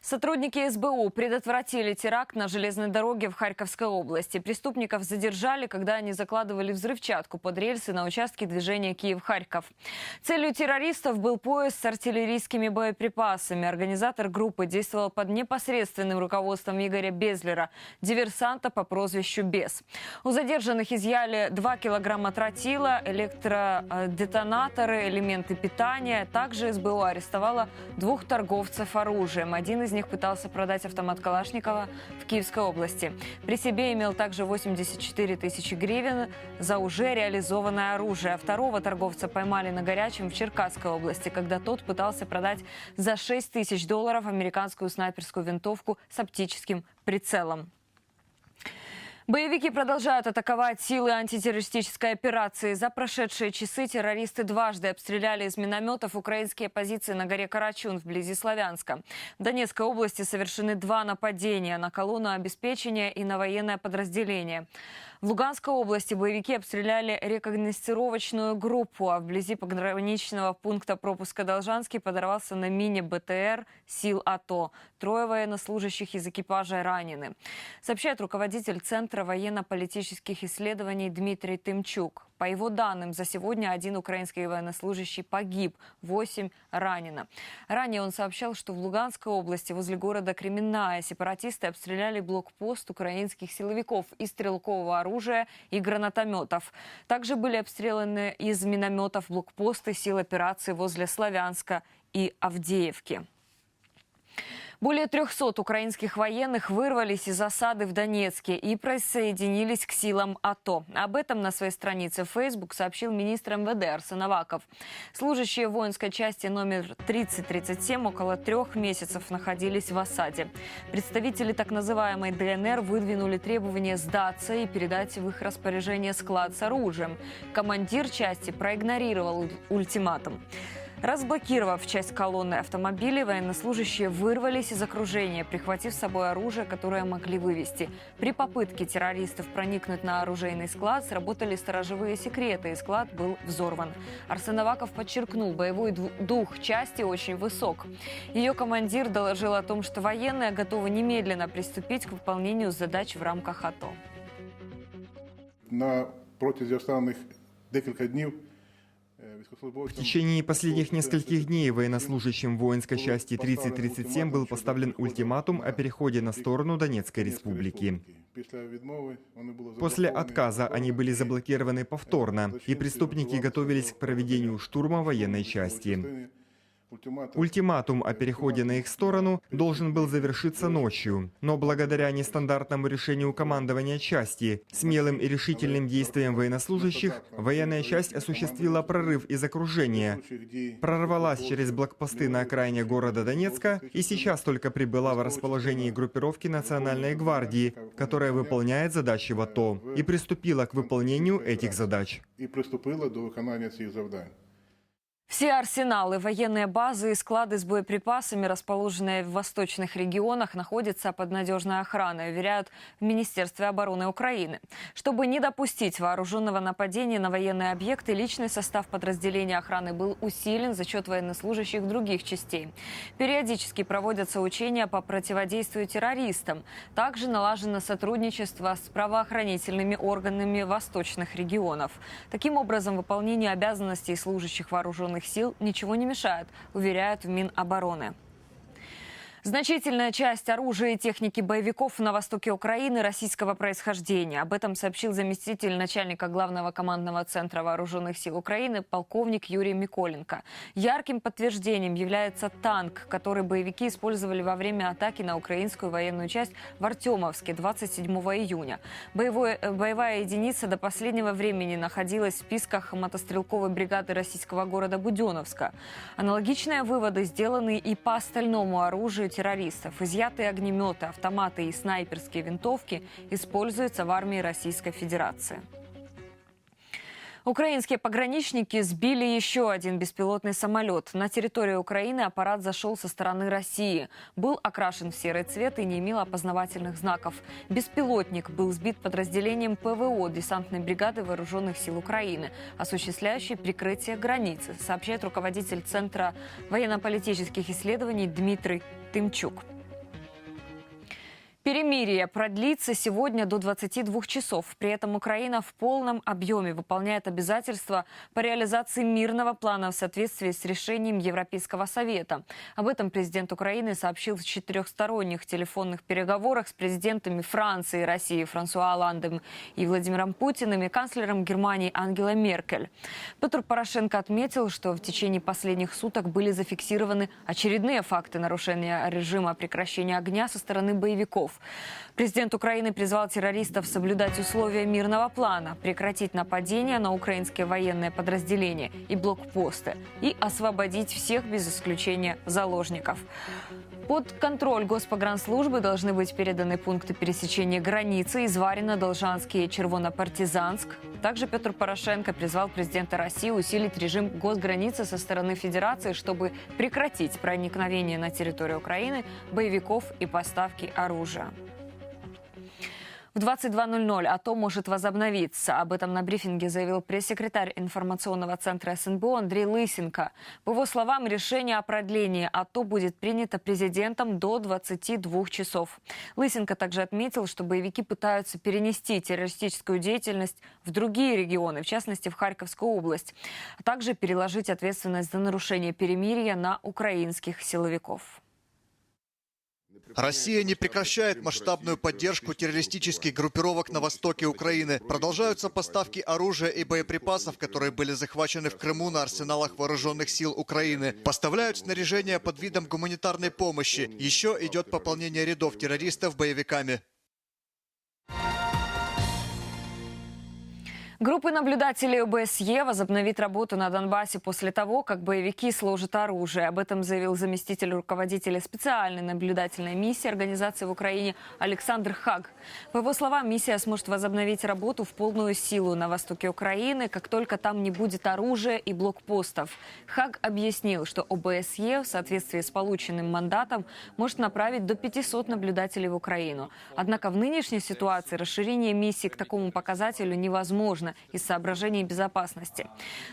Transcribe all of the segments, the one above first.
Сотрудники СБУ предотвратили теракт на железной дороге в Харьковской области. Преступников задержали, когда они закладывали взрывчатку под рельсы на участке движения Киев-Харьков. Целью террористов был поезд с артиллерийскими боеприпасами. Организатор группы действовал под непосредственным руководством Игоря Безлера, диверсанта по прозвищу Бес. У задержанных изъяли 2 килограмма тротила, электродетонаторы, элементы питания. Также СБУ арестовала двух торговцев оружием. Один из них пытался продать автомат Калашникова в Киевской области. При себе имел также 84 тысячи гривен за уже реализованное оружие. Второго торговца поймали на горячем в Черкасской области, когда тот пытался продать за 6 тысяч долларов американскую снайперскую винтовку с оптическим прицелом. Боевики продолжают атаковать силы антитеррористической операции. За прошедшие часы террористы дважды обстреляли из минометов украинские позиции на горе Карачун вблизи Славянска. В Донецкой области совершены два нападения на колонну обеспечения и на военное подразделение. В Луганской области боевики обстреляли рекогносцировочную группу, а вблизи пограничного пункта пропуска Должанский подорвался на мине БТР сил АТО. Трое военнослужащих из экипажа ранены. Сообщает руководитель Центра военно-политических исследований Дмитрий Тымчук. По его данным, за сегодня один украинский военнослужащий погиб, восемь ранено. Ранее он сообщал, что в Луганской области возле города Кременная сепаратисты обстреляли блокпост украинских силовиков из стрелкового оружия и гранатометов. Также были обстреляны из минометов блокпосты сил операции возле Славянска и Авдеевки. Более 300 украинских военных вырвались из осады в Донецке и присоединились к силам АТО. Об этом на своей странице Facebook сообщил министр МВД Арсен Аваков. Служащие воинской части номер 3037 около трех месяцев находились в осаде. Представители так называемой ДНР выдвинули требование сдаться и передать в их распоряжение склад с оружием. Командир части проигнорировал ультиматум. Разблокировав часть колонны автомобилей, военнослужащие вырвались из окружения, прихватив с собой оружие, которое могли вывести. При попытке террористов проникнуть на оружейный склад сработали сторожевые секреты, и склад был взорван. Арсен Аваков подчеркнул, боевой дух части очень высок. Ее командир доложил о том, что военные готовы немедленно приступить к выполнению задач в рамках АТО. На протязі останніх декілька днів в течение последних нескольких дней военнослужащим воинской части 3037 был поставлен ультиматум о переходе на сторону Донецкой республики. После отказа они были заблокированы повторно, и преступники готовились к проведению штурма военной части. Ультиматум о переходе на их сторону должен был завершиться ночью, но благодаря нестандартному решению командования части, смелым и решительным действиям военнослужащих, военная часть осуществила прорыв из окружения, прорвалась через блокпосты на окраине города Донецка и сейчас только прибыла в расположении группировки Национальной гвардии, которая выполняет задачи в АТО, и приступила к выполнению этих задач. і приступила до виконання цих завдань. Все арсеналы, военные базы и склады с боеприпасами, расположенные в восточных регионах, находятся под надежной охраной, уверяют в Министерстве обороны Украины. Чтобы не допустить вооруженного нападения на военные объекты, личный состав подразделения охраны был усилен за счет военнослужащих других частей. Периодически проводятся учения по противодействию террористам. Также налажено сотрудничество с правоохранительными органами восточных регионов. Таким образом, выполнению обязанностей служащих вооруженных сил ничего не мешает, уверяют в Минобороны. Значительная часть оружия и техники боевиков на востоке Украины российского происхождения. Об этом сообщил заместитель начальника главного командного центра вооруженных сил Украины полковник Юрий Миколенко. Ярким подтверждением является танк, который боевики использовали во время атаки на украинскую военную часть в Артемовске 27 июня. Боевой, э, боевая единица до последнего времени находилась в списках мотострелковой бригады российского города Буденовска. Аналогичные выводы сделаны и по остальному оружию террористов. Изъятые огнеметы, автоматы и снайперские винтовки используются в армии Российской Федерации. Украинские пограничники сбили еще один беспилотный самолет. На территории Украины аппарат зашел со стороны России. Был окрашен в серый цвет и не имел опознавательных знаков. Беспилотник был сбит подразделением ПВО десантной бригады вооруженных сил Украины, осуществляющей прикрытие границы, сообщает руководитель Центра военно-политических исследований Дмитрий Тымчук. Перемирие продлится сегодня до 22 часов. При этом Украина в полном объеме выполняет обязательства по реализации мирного плана в соответствии с решением Европейского совета. Об этом президент Украины сообщил в четырехсторонних телефонных переговорах с президентами Франции России Франсуа Оландом и Владимиром Путиным и канцлером Германии Ангела Меркель. Петр Порошенко отметил, что в течение последних суток были зафиксированы очередные факты нарушения режима прекращения огня со стороны боевиков. Президент Украины призвал террористов соблюдать условия мирного плана, прекратить нападения на украинские военные подразделения и блокпосты и освободить всех без исключения заложников. Под контроль Госпогранслужбы должны быть переданы пункты пересечения границы Изварина, Должанский и Червонопартизанск. Также Петр Порошенко призвал президента России усилить режим госграницы со стороны Федерации, чтобы прекратить проникновение на территорию Украины боевиков и поставки оружия. В 22.00 АТО может возобновиться. Об этом на брифинге заявил пресс-секретарь информационного центра СНБО Андрей Лысенко. По его словам, решение о продлении АТО будет принято президентом до 22 часов. Лысенко также отметил, что боевики пытаются перенести террористическую деятельность в другие регионы, в частности в Харьковскую область, а также переложить ответственность за нарушение перемирия на украинских силовиков. Россия не прекращает масштабную поддержку террористических группировок на востоке Украины. Продолжаются поставки оружия и боеприпасов, которые были захвачены в Крыму на арсеналах вооруженных сил Украины. Поставляют снаряжение под видом гуманитарной помощи. Еще идет пополнение рядов террористов боевиками. Группы наблюдателей ОБСЕ возобновит работу на Донбассе после того, как боевики сложат оружие. Об этом заявил заместитель руководителя специальной наблюдательной миссии организации в Украине Александр Хаг. По его словам, миссия сможет возобновить работу в полную силу на востоке Украины, как только там не будет оружия и блокпостов. Хаг объяснил, что ОБСЕ в соответствии с полученным мандатом может направить до 500 наблюдателей в Украину. Однако в нынешней ситуации расширение миссии к такому показателю невозможно из соображений безопасности.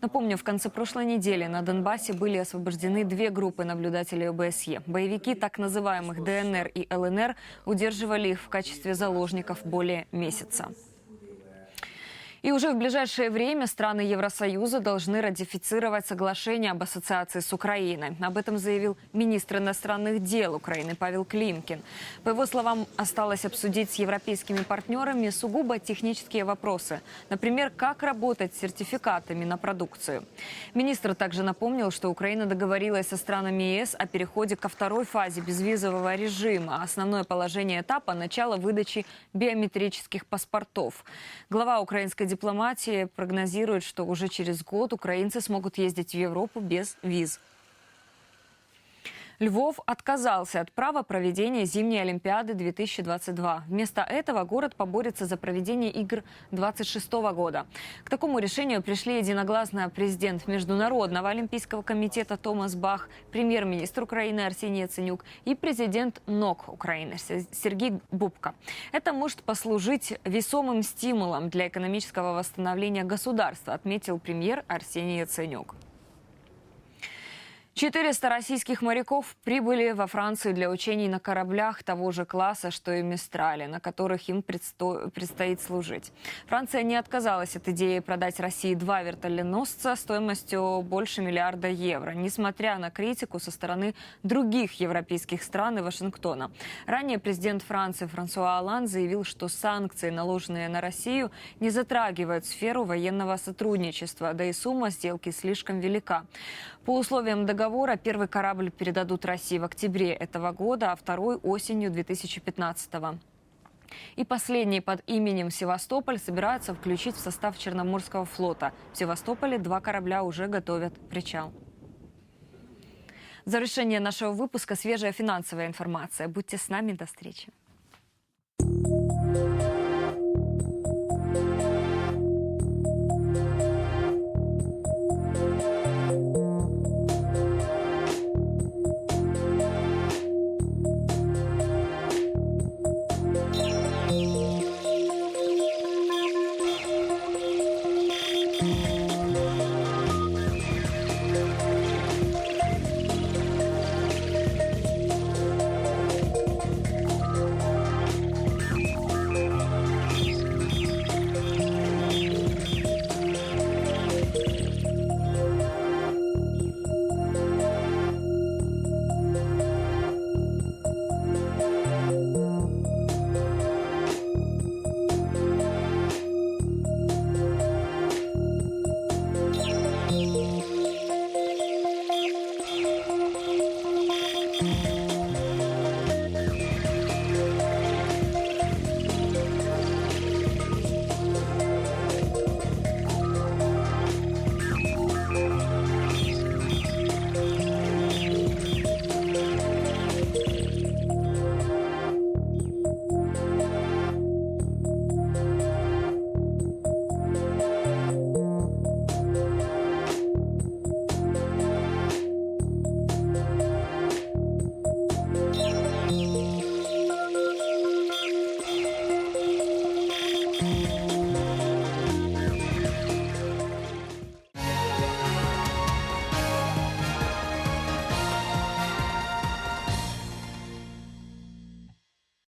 Напомню, в конце прошлой недели на Донбассе были освобождены две группы наблюдателей ОБСЕ. Боевики так называемых ДНР и ЛНР удерживали их в качестве заложников более месяца. И уже в ближайшее время страны Евросоюза должны ратифицировать соглашение об ассоциации с Украиной. Об этом заявил министр иностранных дел Украины Павел Климкин. По его словам, осталось обсудить с европейскими партнерами сугубо технические вопросы. Например, как работать с сертификатами на продукцию. Министр также напомнил, что Украина договорилась со странами ЕС о переходе ко второй фазе безвизового режима. Основное положение этапа – начало выдачи биометрических паспортов. Глава украинской дипломатии прогнозирует, что уже через год украинцы смогут ездить в Европу без виз. Львов отказался от права проведения зимней Олимпиады 2022. Вместо этого город поборется за проведение игр 26 года. К такому решению пришли единогласно президент Международного олимпийского комитета Томас Бах, премьер-министр Украины Арсений Яценюк и президент НОК Украины Сергей Бубка. Это может послужить весомым стимулом для экономического восстановления государства, отметил премьер Арсений Яценюк. 400 российских моряков прибыли во Францию для учений на кораблях того же класса, что и «Мистрали», на которых им предсто... предстоит служить. Франция не отказалась от идеи продать России два вертоленосца стоимостью больше миллиарда евро, несмотря на критику со стороны других европейских стран и Вашингтона. Ранее президент Франции Франсуа Оланд заявил, что санкции, наложенные на Россию, не затрагивают сферу военного сотрудничества, да и сумма сделки слишком велика. По условиям договора первый корабль передадут России в октябре этого года, а второй осенью 2015 года. И последний под именем Севастополь собираются включить в состав Черноморского флота. В Севастополе два корабля уже готовят причал. За решение нашего выпуска свежая финансовая информация. Будьте с нами. До встречи.